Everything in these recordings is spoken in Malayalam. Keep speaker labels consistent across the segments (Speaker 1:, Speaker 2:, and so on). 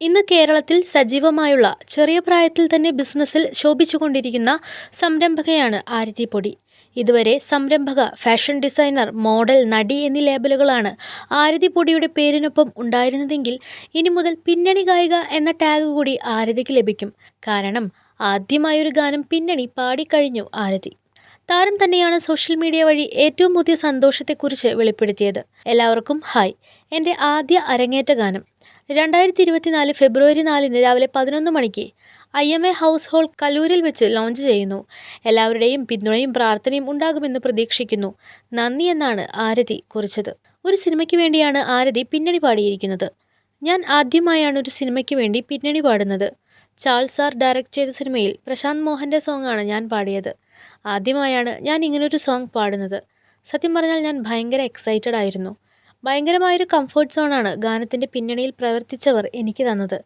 Speaker 1: ഇന്ന് കേരളത്തിൽ സജീവമായുള്ള ചെറിയ പ്രായത്തിൽ തന്നെ ബിസിനസ്സിൽ ശോഭിച്ചുകൊണ്ടിരിക്കുന്ന സംരംഭകയാണ് ആരതി പൊടി ഇതുവരെ സംരംഭക ഫാഷൻ ഡിസൈനർ മോഡൽ നടി എന്നീ ലേബലുകളാണ് ആരതി പൊടിയുടെ പേരിനൊപ്പം ഉണ്ടായിരുന്നതെങ്കിൽ ഇനി മുതൽ പിന്നണി ഗായിക എന്ന ടാഗ് കൂടി ആരതിക്ക് ലഭിക്കും. കാരണം ആദ്യമായൊരു ഗാനം പിന്നണി പാടിക്കഴിഞ്ഞു ആരതി. താരം തന്നെയാണ് സോഷ്യൽ മീഡിയ വഴി ഏറ്റവും പുതിയ സന്തോഷത്തെക്കുറിച്ച് വെളിപ്പെടുത്തിയത്. എല്ലാവർക്കും ഹായ്. എന്റെ ആദ്യ അരങ്ങേറ്റ ഗാനം. രണ്ടായിരത്തി ഇരുപത്തിനാല് ഫെബ്രുവരി നാലിന് രാവിലെ പതിനൊന്ന് മണിക്ക് I M A house hall കലൂരിൽ വെച്ച് ലോഞ്ച് ചെയ്യുന്നു. എല്ലാവരുടെയും പിന്തുണയും പ്രാർത്ഥനയും ഉണ്ടാകുമെന്ന് പ്രതീക്ഷിക്കുന്നു. നന്ദി എന്നാണ് ആരതി കുറിച്ചത്. ഒരു സിനിമയ്ക്ക് വേണ്ടിയാണ് ആരതി പിന്നണി പാടിയിരിക്കുന്നത്. ഞാൻ ആദ്യമായാണ് ഒരു സിനിമയ്ക്ക് വേണ്ടി പിന്നണി പാടുന്നത്. ചാൾസ് സാർ ഡയറക്റ്റ് ചെയ്ത സിനിമയിൽ പ്രശാന്ത് മോഹന്റെ സോങ്ങാണ് ഞാൻ പാടിയത്. ആദ്യമായാണ് ഞാൻ ഇങ്ങനൊരു സോങ് പാടുന്നത്. സത്യം പറഞ്ഞാൽ ഞാൻ ഭയങ്കര എക്സൈറ്റഡ് ആയിരുന്നു. ഭയങ്കരമായൊരു കംഫർട്ട് സോണാണ് ഗാനത്തിന്റെ പിന്നണിയിൽ പ്രവർത്തിച്ചവർ എനിക്ക് തന്നത്.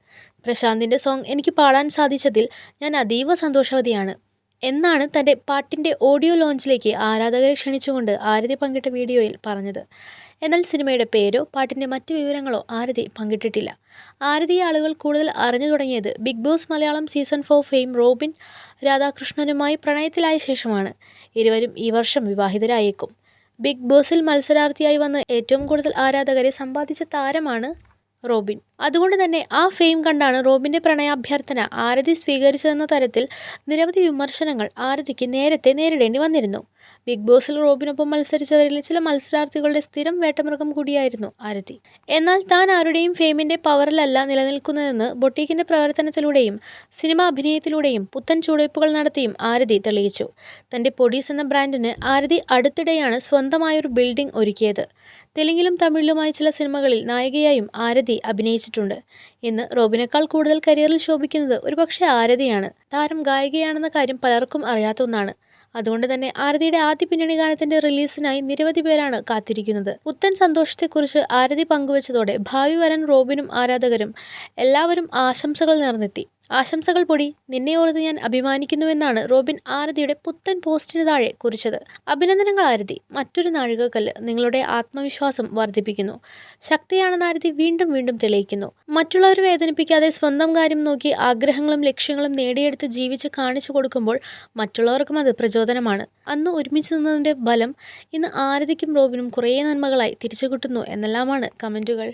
Speaker 1: പ്രശാന്തിന്റെ സോങ് എനിക്ക് പാടാൻ സാധിച്ചതിൽ ഞാൻ അതീവ സന്തോഷവതിയാണ്. എന്നാണ് തന്റെ പാട്ടിന്റെ ഓഡിയോ ലോഞ്ചിലേക്ക് ആരാധകരെ ക്ഷണിച്ചുകൊണ്ട് ആരതി പങ്കിട്ട വീഡിയോയിൽ പറഞ്ഞത്. എന്നാൽ സിനിമയുടെ പേരോ പാട്ടിന്റെ മറ്റ് വിവരങ്ങളോ ആരതി പങ്കിട്ടിട്ടില്ല. ആരതിയെ ആളുകൾ കൂടുതൽ അറിഞ്ഞു തുടങ്ങിയത് Big Boss Malayalam season four fame Robin രാധാകൃഷ്ണനുമായി പ്രണയത്തിലായ ശേഷമാണ്. ഇരുവരും ഈ വർഷം വിവാഹിതരായേക്കും. ബിഗ് ബോസിൽ മത്സരാർത്ഥിയായി വന്ന് ഏറ്റവും കൂടുതൽ ആരാധകരെ സമ്പാദിച്ച താരമാണ് റോബിൻ. അതുകൊണ്ട് തന്നെ ആ ഫെയിം കണ്ടാണ് റോബിന്റെ പ്രണയാഭ്യർത്ഥന ആരതി സ്വീകരിച്ചതെന്ന തരത്തിൽ നിരവധി വിമർശനങ്ങൾ ആരതിക്ക് നേരത്തെ നേരിടേണ്ടി വന്നിരുന്നു. ബിഗ് ബോസിൽ റോബിനൊപ്പം മത്സരിച്ചവരിൽ ചില മത്സരാർത്ഥികളുടെ സ്ഥിരം വേട്ടമൃഗം കൂടിയായിരുന്നു ആരതി. എന്നാൽ താൻ ആരുടെയും ഫെയിമിന്റെ പവറിലല്ല നിലനിൽക്കുന്നതെന്ന് ബൊട്ടീക്കിന്റെ പ്രവർത്തനത്തിലൂടെയും സിനിമ അഭിനയത്തിലൂടെയും പുത്തൻ ചുവടുവയ്പ്പുകൾ നടത്തിയും ആരതി തെളിയിച്ചു. തന്റെ പൊടീസ് എന്ന ബ്രാൻഡിന് ആരതി അടുത്തിടെയാണ് സ്വന്തമായൊരു ബിൽഡിംഗ് ഒരുക്കിയത്. തെലുങ്കിലും തമിഴിലുമായി ചില സിനിമകളിൽ നായികയായും ആരതി അഭിനയിച്ചിട്ടുണ്ട്. ഇന്ന് റോബിനേക്കാൾ കൂടുതൽ കരിയറിൽ ശോഭിക്കുന്നത് ഒരുപക്ഷെ ആരതിയാണ്. താരം ഗായികയാണെന്ന കാര്യം പലർക്കും അറിയാത്ത ഒന്നാണ്. അതുകൊണ്ട് തന്നെ ആരതിയുടെ ആദ്യ പിന്നണി ഗാനത്തിന്റെ റിലീസിനായി നിരവധി പേരാണ് കാത്തിരിക്കുന്നത്. പുത്തൻ സന്തോഷത്തെക്കുറിച്ച് ആരതി പങ്കുവച്ചതോടെ ഭാവി വരൻ റോബിനും ആരാധകരും എല്ലാവരും ആശംസകൾ നേർന്നെത്തി. ആശംസകൾ പൊടി നിന്നെ ഓർത്ത് ഞാൻ അഭിമാനിക്കുന്നുവെന്നാണ് റോബിൻ ആരതിയുടെ പുത്തൻ പോസ്റ്റിന് താഴെ കുറിച്ചത്. അഭിനന്ദനങ്ങൾ ആരതി. മറ്റൊരു നാഴികക്കല്ല് നിങ്ങളുടെ ആത്മവിശ്വാസം വർദ്ധിപ്പിക്കുന്നു. ശക്തിയാണെന്ന് ആരതി വീണ്ടും വീണ്ടും തെളിയിക്കുന്നു. മറ്റുള്ളവരെ വേദനിപ്പിക്കാതെ സ്വന്തം കാര്യം നോക്കി ആഗ്രഹങ്ങളും ലക്ഷ്യങ്ങളും നേടിയെടുത്ത് ജീവിച്ച് കാണിച്ചു കൊടുക്കുമ്പോൾ മറ്റുള്ളവർക്കും അത് പ്രചോദനമാണ്. അന്ന് ഒരുമിച്ച് നിന്നതിന്റെ ബലം ഇന്ന് ആരതിക്കും റോബിനും കുറേ നന്മകളായി തിരിച്ചു കിട്ടുന്നു എന്നെല്ലാമാണ് കമന്റുകൾ